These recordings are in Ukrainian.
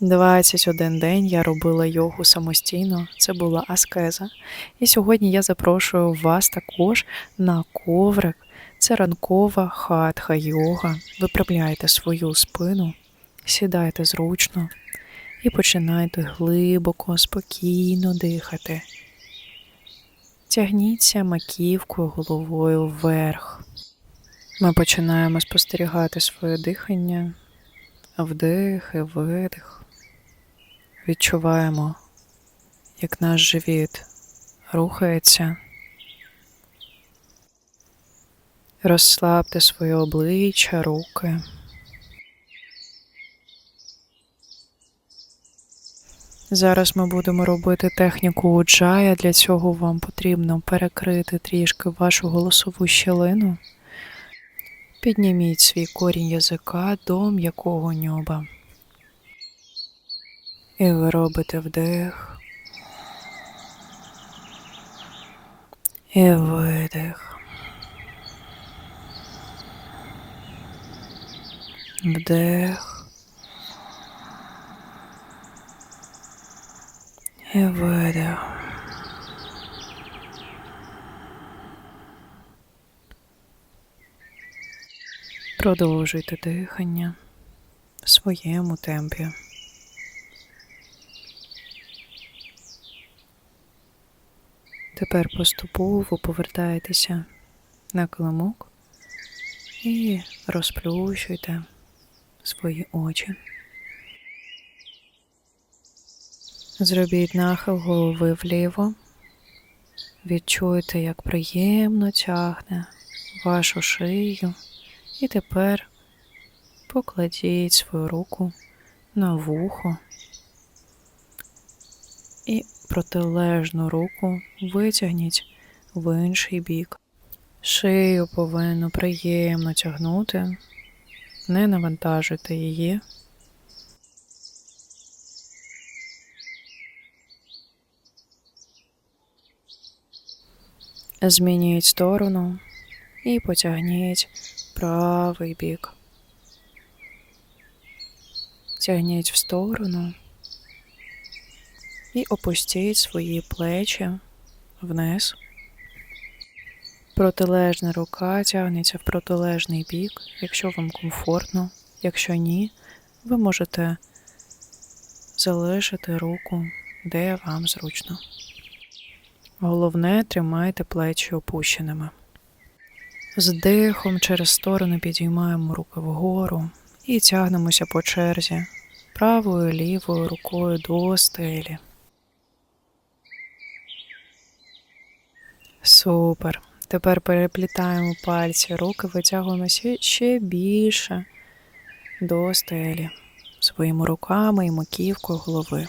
21 день я робила йогу самостійно, це була аскеза. І сьогодні я запрошую вас також на коврик. Це ранкова хатха йога. Виправляйте свою спину, сідайте зручно і починайте глибоко, спокійно дихати. Тягніться маківкою головою вверх. Ми починаємо спостерігати своє дихання, вдих і видих. Відчуваємо, як наш живіт рухається. Розслабте своє обличчя, руки. Зараз ми будемо робити техніку уджая. Для цього вам потрібно перекрити трішки вашу голосову щелину. Підніміть свій корінь язика до м'якого ньоба. І ви робите вдих. І видих. Вдих. І видих. Продовжуйте дихання в своєму темпі. Тепер поступово повертаєтеся на килимок і розплющуйте свої очі. Зробіть нахил голови вліво. Відчуйте, як приємно тягне вашу шию. І тепер покладіть свою руку на вухо протилежну руку витягніть в інший бік. Шию повинно приємно тягнути, не навантажуйте її. Змініть сторону і потягніть правий бік. Тягніть в сторону і опустіть свої плечі вниз. Протилежна рука тягнеться в протилежний бік, якщо вам комфортно. Якщо ні, ви можете залишити руку, де вам зручно. Головне, тримайте плечі опущеними. З дихом через сторони підіймаємо руки вгору і тягнемося по черзі правою лівою рукою до стелі. Супер. Тепер переплітаємо пальці, руки витягуємо ще більше до стелі своїми руками і маківкою голови.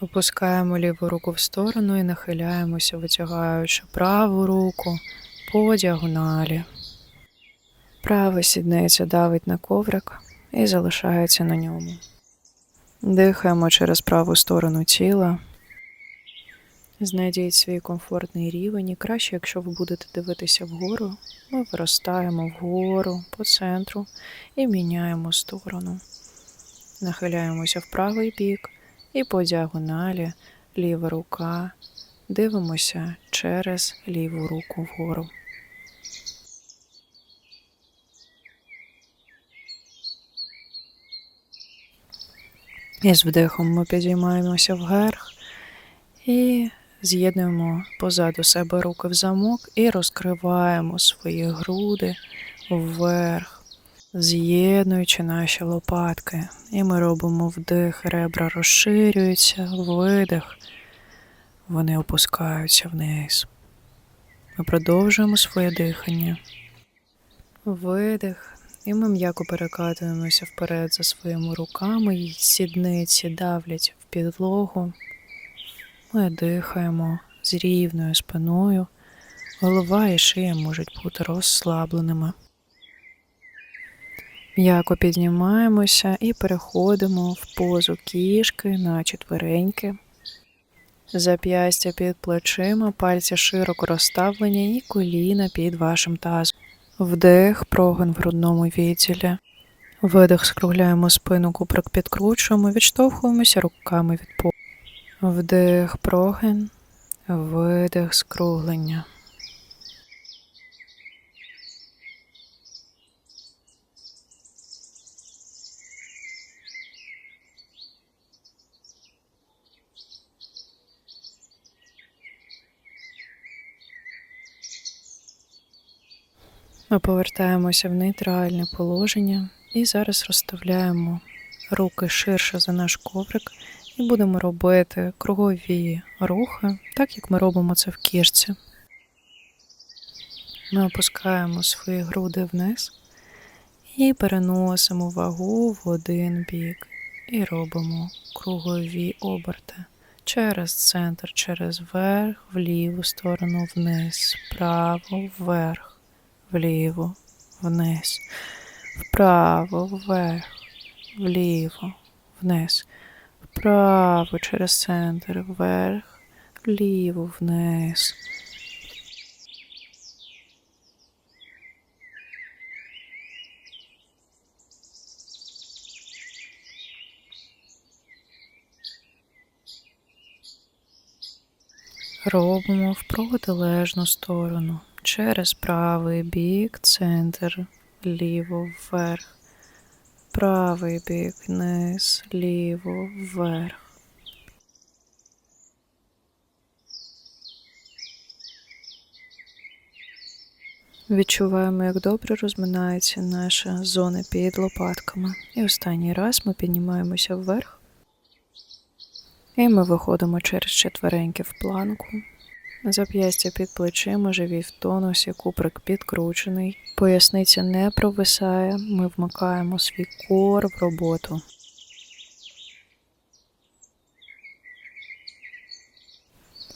Опускаємо ліву руку в сторону і нахиляємося, витягаючи праву руку по діагоналі. Права сідниця давить на коврик і залишається на ньому. Дихаємо через праву сторону тіла. Знайдіть свій комфортний рівень і краще, якщо ви будете дивитися вгору, ми виростаємо вгору по центру і міняємо сторону. Нахиляємося в правий бік і по діагоналі ліва рука. Дивимося через ліву руку вгору. І з вдихом ми підіймаємося вверх і З'єднуємо позаду себе руки в замок і розкриваємо свої груди вверх, з'єднуючи наші лопатки. І ми робимо вдих, ребра розширюються, видих, вони опускаються вниз. Ми продовжуємо своє дихання. Видих. І ми м'яко перекатуємося вперед за своїми руками, і сідниці давлять в підлогу. Ми дихаємо з рівною спиною, голова і шия можуть бути розслабленими. М'яко піднімаємося і переходимо в позу кішки на четвереньки. Зап'ястя під плечима, пальці широко розставлені і коліна під вашим тазом. Вдих, прогин в грудному відділі. Видих, скругляємо спину, куприк підкручуємо, відштовхуємося руками від полу. Вдих, прогин, видих, скруглення. Ми повертаємося в нейтральне положення і зараз розставляємо руки ширше за наш коврик і будемо робити кругові рухи, так як ми робимо це в кішці. Ми опускаємо свої груди вниз і переносимо вагу в один бік і робимо кругові оберти через центр, через верх, в ліву сторону, вниз, вправо, вверх, вліво, вниз, вправо, вверх, вліво, вниз, вправо через центр, вверх, вліво, вниз. Робимо в протилежну сторону через правий бік, центр, ліво, вверх, правий бік, вниз, ліво, вверх. Відчуваємо, як добре розминається наша зона під лопатками. І останній раз ми піднімаємося вверх. І ми виходимо через четвереньки в планку. Зап'ястя під плечима, живі в тонусі, куприк підкручений, поясниця не провисає, ми вмикаємо свій кор в роботу.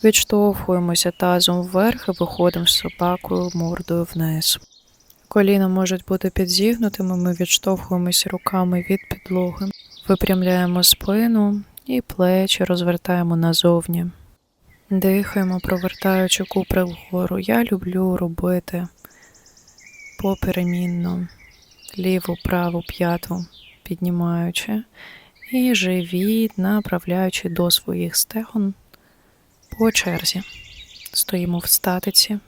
Відштовхуємося тазом вверх і виходимо з собакою мордою вниз. Коліна можуть бути підзігнутими, ми відштовхуємося руками від підлоги, випрямляємо спину і плечі розвертаємо назовні. Дихаємо, провертаючи купри вгору. Я люблю робити поперемінно ліву праву п'яту піднімаючи і живіт направляючи до своїх стегон по черзі. Стоїмо в статиці.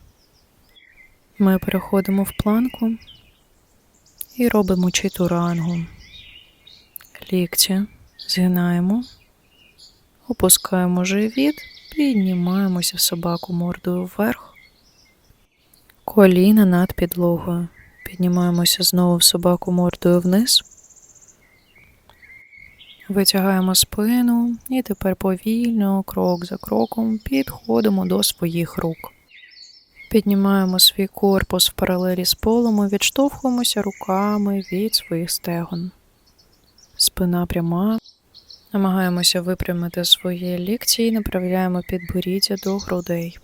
Ми переходимо в планку і робимо читурангу. Лікті згинаємо, опускаємо живіт. Піднімаємося в собаку мордою вверх, коліна над підлогою. Піднімаємося знову в собаку мордою вниз. Витягаємо спину і тепер повільно, крок за кроком, підходимо до своїх рук. Піднімаємо свій корпус в паралелі з полом і відштовхуємося руками від своїх стегон. Спина пряма. Намагаємося випрямити свої лікті і направляємо підборіддя до грудей.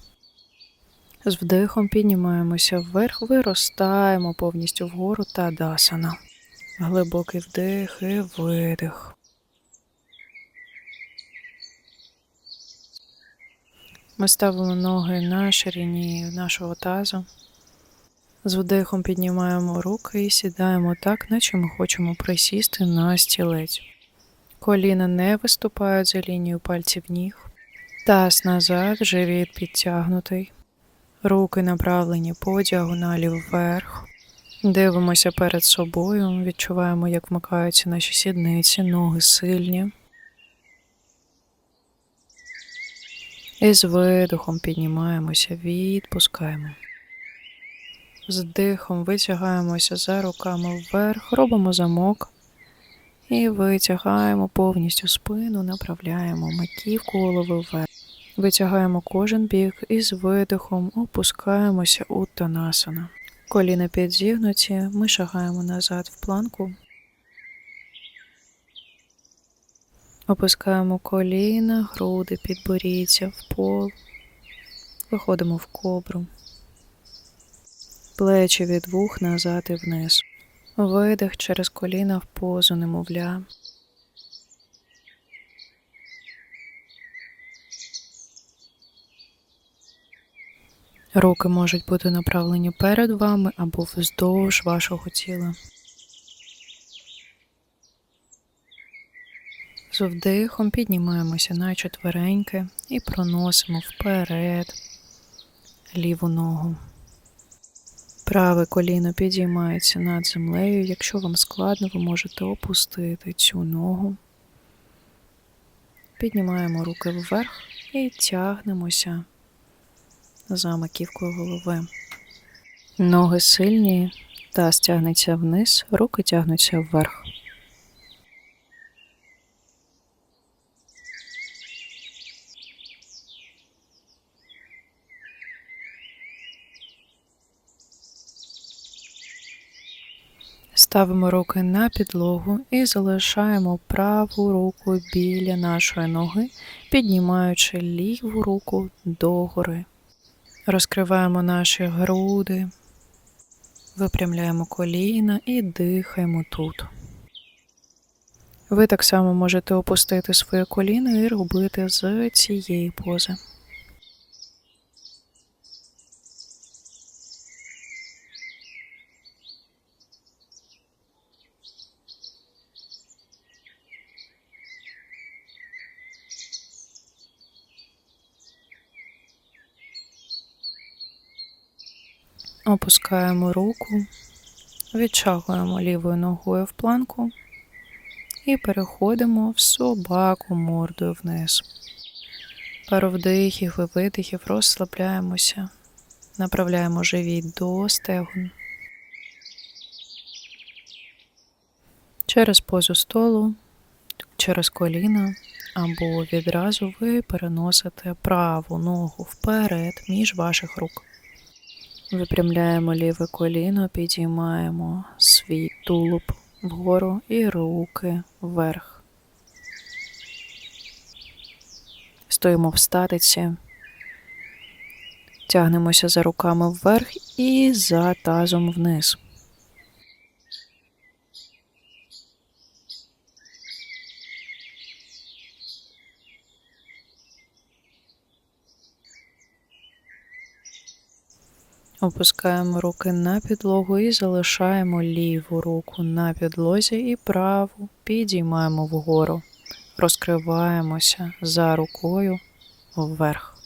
З вдихом піднімаємося вверх, виростаємо повністю вгору та дасана. Глибокий вдих і видих. Ми ставимо ноги на ширині нашого тазу. З вдихом піднімаємо руки і сідаємо так, наче ми хочемо присісти на стілець. Коліна не виступають за лінію пальців ніг. Таз назад, живіт підтягнутий. Руки направлені по діагоналі вверх. Дивимося перед собою, відчуваємо, як вмикаються наші сідниці, ноги сильні. І з видихом піднімаємося, відпускаємо. З дихом витягаємося за руками вверх, робимо замок. І витягаємо повністю спину, направляємо маківку голови вверх. Витягаємо кожен бік і з видихом опускаємося у тонасана. Коліна підзігнуті, ми шагаємо назад в планку. Опускаємо коліна, груди, підборіддя в пол. Виходимо в кобру. Плечі від вух назад і вниз. Видих через коліна в позу немовля. Руки можуть бути направлені перед вами або вздовж вашого тіла. З вдихом піднімаємося на четвереньки і проносимо вперед ліву ногу. Праве коліно підіймається над землею. Якщо вам складно, ви можете опустити цю ногу. Піднімаємо руки вверх і тягнемося за маківкою голови. Ноги сильні, таз тягнеться вниз, руки тягнуться вверх. Ставимо руки на підлогу і залишаємо праву руку біля нашої ноги, піднімаючи ліву руку догори. Розкриваємо наші груди, випрямляємо коліна і дихаємо тут. Ви так само можете опустити своє коліно і робити з цієї пози. Опускаємо руку, відчагуємо лівою ногою в планку і переходимо в собаку мордою вниз. Пару вдихів і видихів розслабляємося, направляємо живіт до стегон. Через позу столу, через коліна або відразу ви переносите праву ногу вперед між ваших рук. Випрямляємо ліве коліно, підіймаємо свій тулуб вгору і руки вверх. Стоїмо в статиці, тягнемося за руками вверх і за тазом вниз. Опускаємо руки на підлогу і залишаємо ліву руку на підлозі і праву підіймаємо вгору. Розкриваємося за рукою вверх.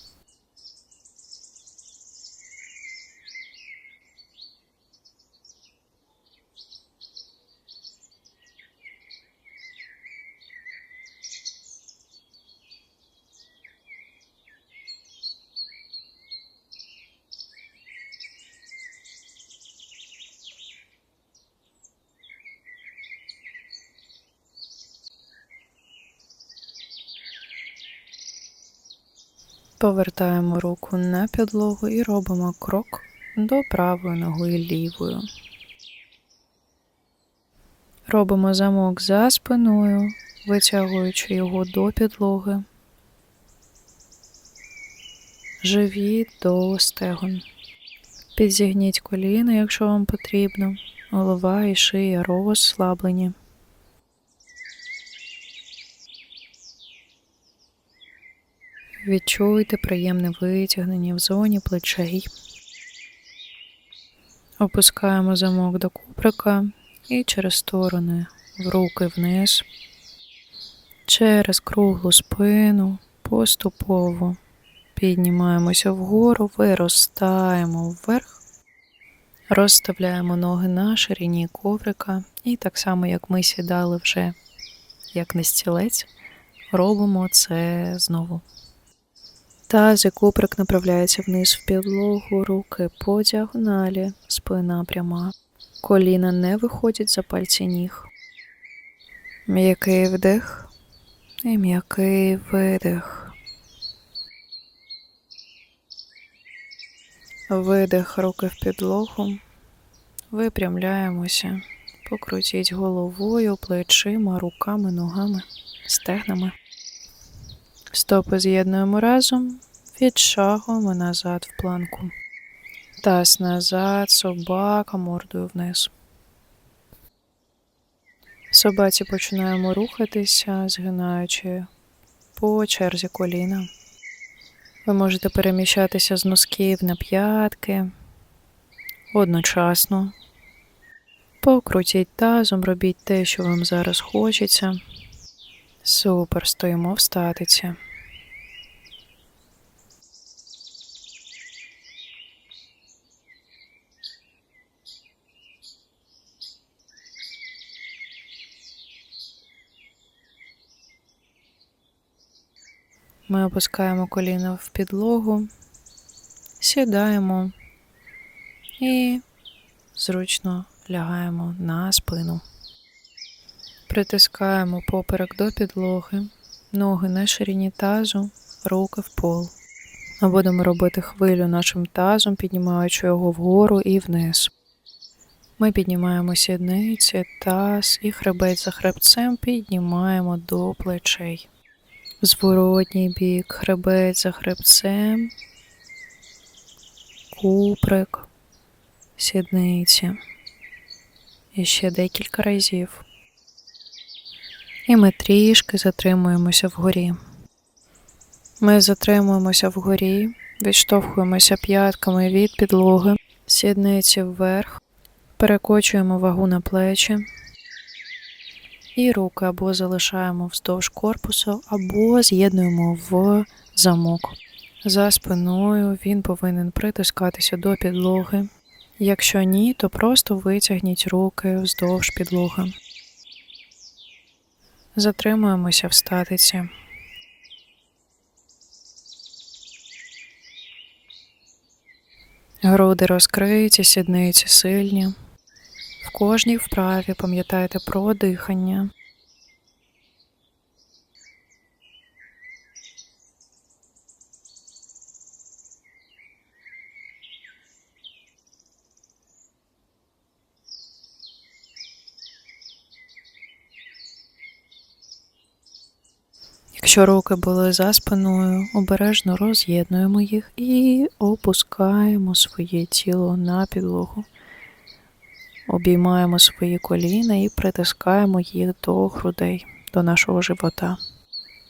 Повертаємо руку на підлогу і робимо крок до правої ноги лівою. Робимо замок за спиною, витягуючи його до підлоги. Живіт до стегон. Підзігніть коліна, якщо вам потрібно. Голова і шия розслаблені. Відчуйте приємне витягнення в зоні плечей. Опускаємо замок до куприка і через сторони в руки вниз, через круглу спину поступово піднімаємося вгору, виростаємо вверх, розставляємо ноги на ширині коврика і так само, як ми сідали вже як на стілець, робимо це знову. Таз і куприк направляється вниз в підлогу, руки по діагоналі, спина пряма. Коліна не виходять за пальці ніг. М'який вдих і м'який видих. Видих руки в підлогу. Випрямляємося. Покрутіть головою, плечима, руками, ногами, стегнами. Стопи з'єднуємо разом, відшагуємо назад в планку. Таз назад, собака мордою вниз. Собаці починаємо рухатися, згинаючи по черзі коліна. Ви можете переміщатися з носків на п'ятки одночасно. Покрутіть тазом, робіть те, що вам зараз хочеться. Супер, стоїмо в статиці. Ми опускаємо коліна в підлогу, сідаємо і зручно лягаємо на спину. Притискаємо поперек до підлоги, ноги на ширині тазу, руки в пол. Ми будемо робити хвилю нашим тазом, піднімаючи його вгору і вниз. Ми піднімаємо сідниці, таз і хребець за хребцем піднімаємо до плечей. Зворотній бік, хребець за хребцем, куприк, сідниці. І ще декілька разів. І ми трішки затримуємося вгорі. Ми затримуємося вгорі, відштовхуємося п'ятками від підлоги, сідниці вверх, перекочуємо вагу на плечі. І руки або залишаємо вздовж корпусу, або з'єднуємо в замок. За спиною він повинен притискатися до підлоги. Якщо ні, то просто витягніть руки вздовж підлоги. Затримуємося в статиці. Груди розкриті, сідниці сильні. В кожній вправі пам'ятайте про дихання. Якщо руки були за спиною, обережно роз'єднуємо їх і опускаємо своє тіло на підлогу. Обіймаємо свої коліна і притискаємо їх до грудей, до нашого живота.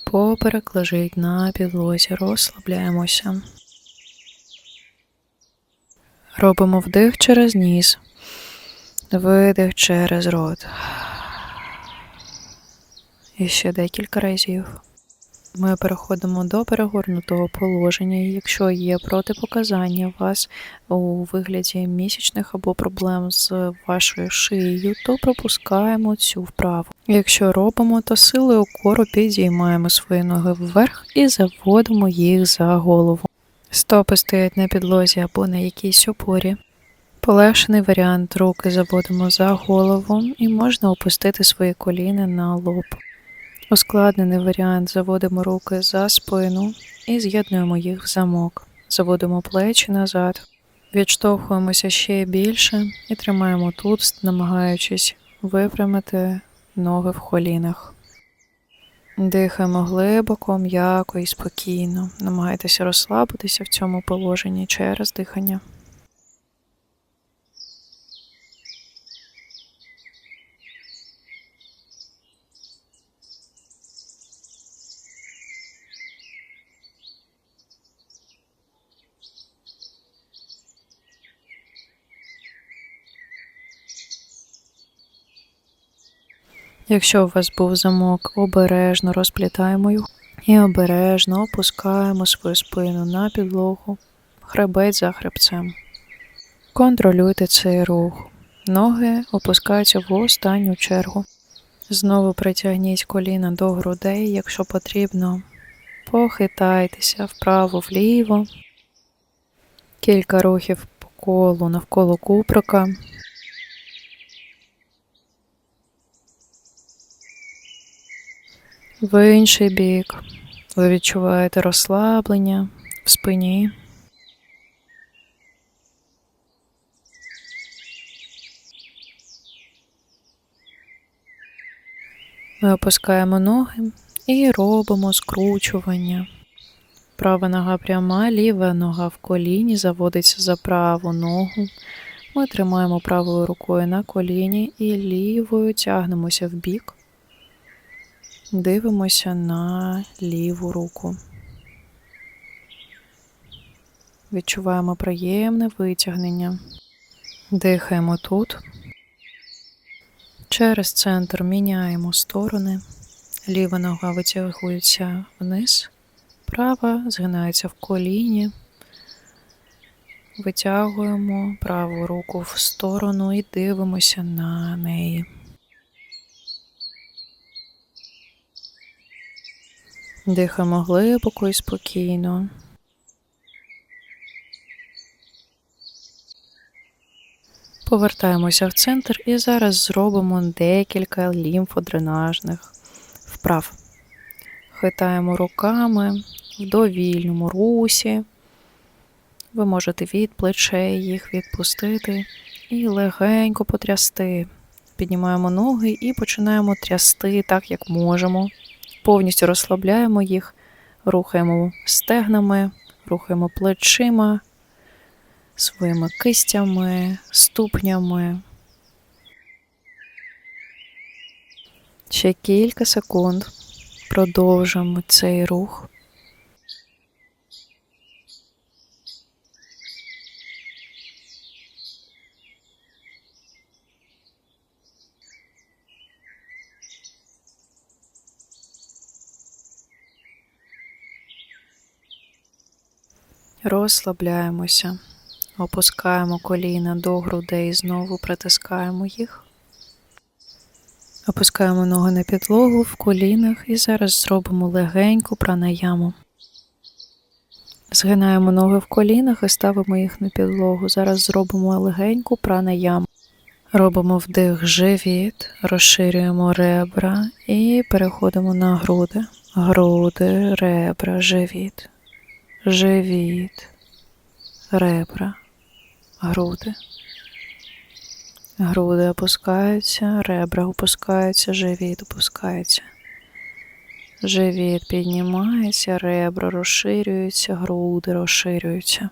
Поперек лежить на підлозі, розслабляємося. Робимо вдих через ніс, видих через рот. І ще декілька разів. Ми переходимо до перегорнутого положення. і Якщо є протипоказання вас у вигляді місячних або проблем з вашою шиєю, то пропускаємо цю вправу. Якщо робимо, то силою кору підіймаємо свої ноги вверх і заводимо їх за голову. Стопи стоять на підлозі або на якійсь опорі. Полегшений варіант руки заводимо за голову і можна опустити свої коліна на лоб. Ускладнений варіант заводимо руки за спину і з'єднуємо їх в замок. Заводимо плечі назад, відштовхуємося ще більше і тримаємо тут, намагаючись випрямити ноги в колінах. Дихаємо глибоко, м'яко і спокійно. Намагайтеся розслабитися в цьому положенні через дихання. Якщо у вас був замок, обережно розплітаємо його і обережно опускаємо свою спину на підлогу, хребець за хребцем. Контролюйте цей рух. Ноги опускаються в останню чергу. Знову притягніть коліна до грудей, якщо потрібно. Похитайтеся вправо-вліво. Кілька рухів по колу навколо куприка. В інший бік ви відчуваєте розслаблення в спині. Ми опускаємо ноги і робимо скручування. Права нога пряма, ліва нога в коліні заводиться за праву ногу. Ми тримаємо правою рукою на коліні і лівою тягнемося в бік. Дивимося на ліву руку. Відчуваємо приємне витягнення. Дихаємо тут. Через центр міняємо сторони. Ліва нога витягується вниз, права згинається в коліні. Витягуємо праву руку в сторону і дивимося на неї. Дихаємо глибоко і спокійно. Повертаємося в центр і зараз зробимо декілька лімфодренажних вправ. Хитаємо руками в довільному русі. Ви можете від плечей їх відпустити і легенько потрясти. Піднімаємо ноги і починаємо трясти так, як можемо. Повністю розслабляємо їх, рухаємо стегнами, рухаємо плечима, своїми кистями, ступнями. Ще кілька секунд продовжуємо цей рух. Розслабляємося, опускаємо коліна до грудей, знову притискаємо їх. Опускаємо ноги на підлогу в колінах і зараз зробимо легеньку пранаяму. Згинаємо ноги в колінах і ставимо їх на підлогу. Зараз зробимо легеньку пранаяму. Робимо вдих живіт, розширюємо ребра і переходимо на груди. Груди, ребра, живіт живіт, ребра, груди. Груди опускаються, ребра опускаються, живіт опускається. Живіт піднімається, ребра розширюються, груди розширюються.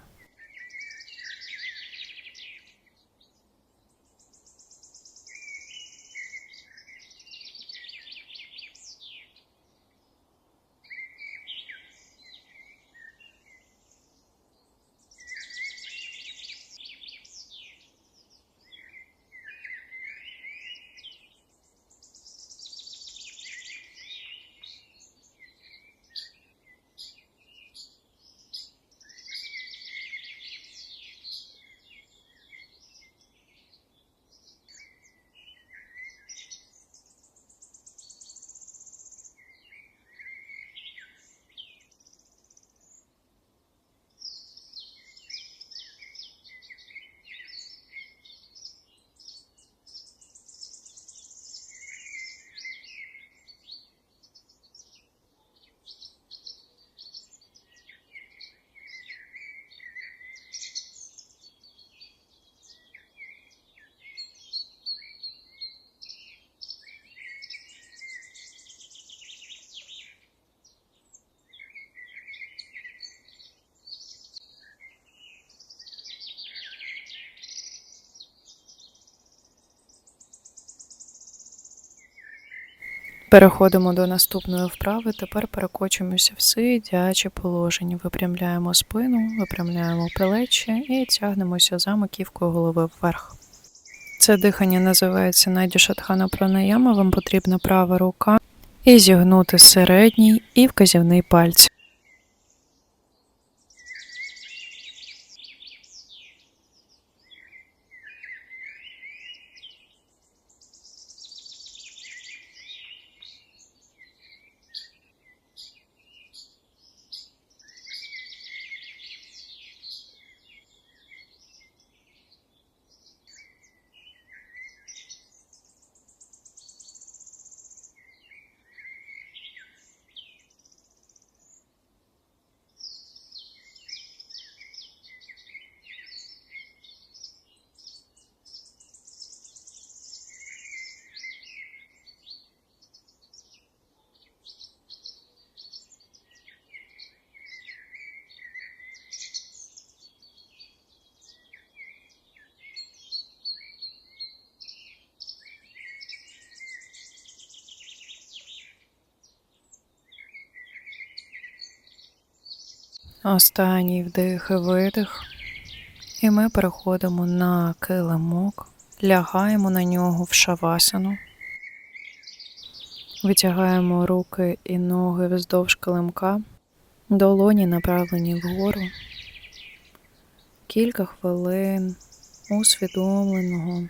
Переходимо до наступної вправи. Тепер перекочуємося в сидяче положення. Випрямляємо спину, випрямляємо плечі і тягнемося за маківкою голови вверх. Це дихання називається Надішатхана пранаяма. Вам потрібна права рука і зігнути середній і вказівний пальці. Останній вдих і видих. І ми переходимо на килимок, лягаємо на нього в шавасану. Витягаємо руки і ноги вздовж килимка, долоні направлені вгору. Кілька хвилин усвідомленого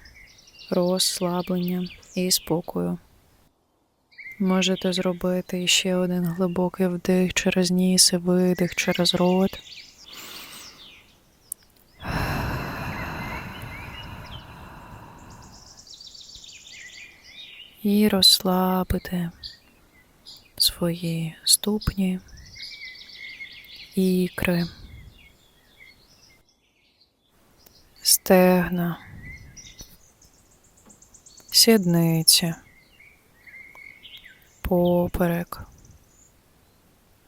розслаблення і спокою. Можете зробити ще один глибокий вдих через ніс і видих через рот. І розслабити свої ступні, ікри, стегна, сідниці, поперек,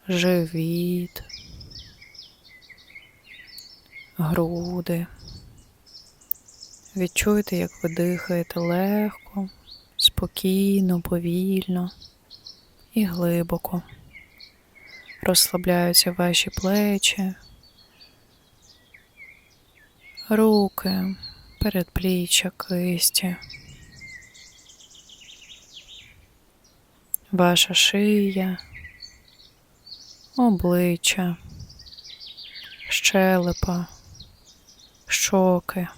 живіт, груди. Відчуйте, як ви дихаєте легко, спокійно, повільно і глибоко. Розслабляються ваші плечі, руки, передпліччя, кисті, ваша шия, обличчя, щелепа, щоки,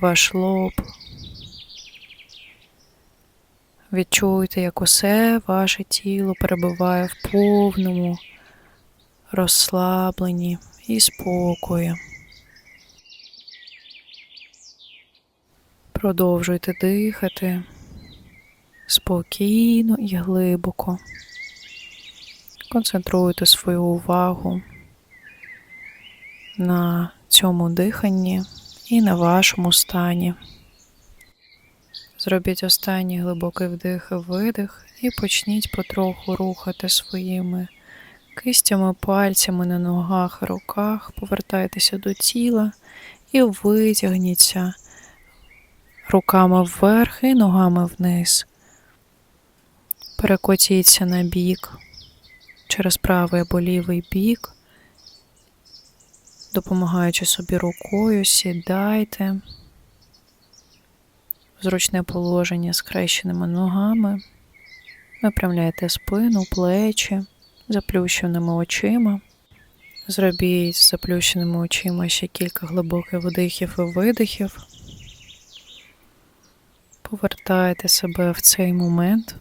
ваш лоб. Відчуйте, як усе ваше тіло перебуває в повному розслабленні і спокої. Продовжуйте дихати спокійно і глибоко. Концентруйте свою увагу на цьому диханні і на вашому стані. Зробіть останній глибокий вдих і видих і почніть потроху рухати своїми кистями, пальцями на ногах і руках, повертайтеся до тіла і витягніться руками вверх і ногами вниз. Перекотіться на бік через правий або лівий бік, допомагаючи собі рукою, сідайте зручне положення з ногами. Випрямляйте спину, плечі, заплющеними очима. Зробіть з заплющеними очима ще кілька глибоких вдихів і видихів. Повертайте себе в цей момент.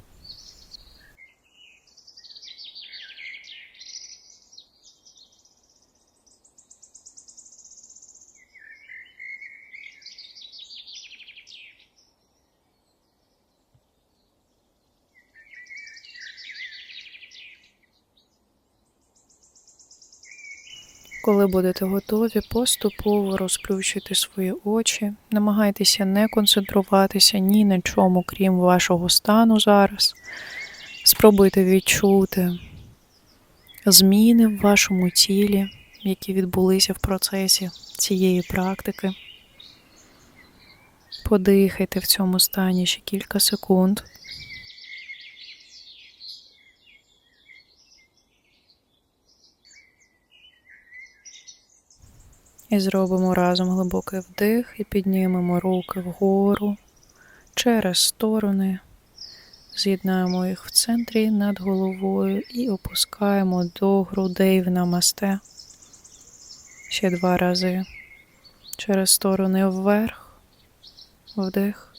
Коли будете готові, поступово розплющуйте свої очі, намагайтеся не концентруватися ні на чому, крім вашого стану зараз. Спробуйте відчути зміни в вашому тілі, які відбулися в процесі цієї практики. Подихайте в цьому стані ще кілька секунд. І зробимо разом глибокий вдих і піднімемо руки вгору через сторони, з'єднаємо їх в центрі над головою і опускаємо до грудей в намасте. Ще два рази. Через сторони вверх, вдих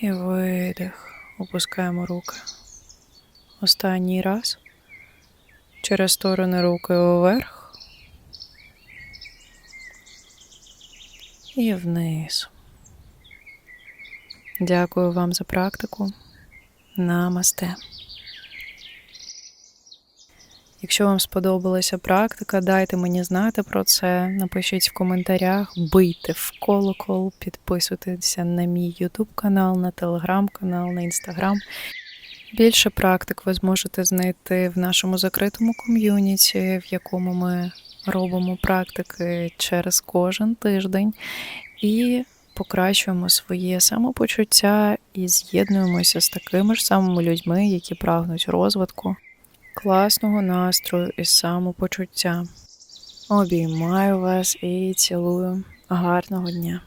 і видих. Опускаємо руки. Останній раз. Через сторони руки вверх. І вниз. Дякую вам за практику. Намасте. Якщо вам сподобалася практика, дайте мені знати про це. Напишіть в коментарях, бийте в колокол, підписуйтеся на мій YouTube канал, на телеграм канал, на інстаграм. Більше практик ви зможете знайти в нашому закритому ком'юніті, в якому ми робимо практики через кожен тиждень і покращуємо своє самопочуття і з'єднуємося з такими ж самими людьми, які прагнуть розвитку, класного настрою і самопочуття. Обіймаю вас і цілую. Гарного дня!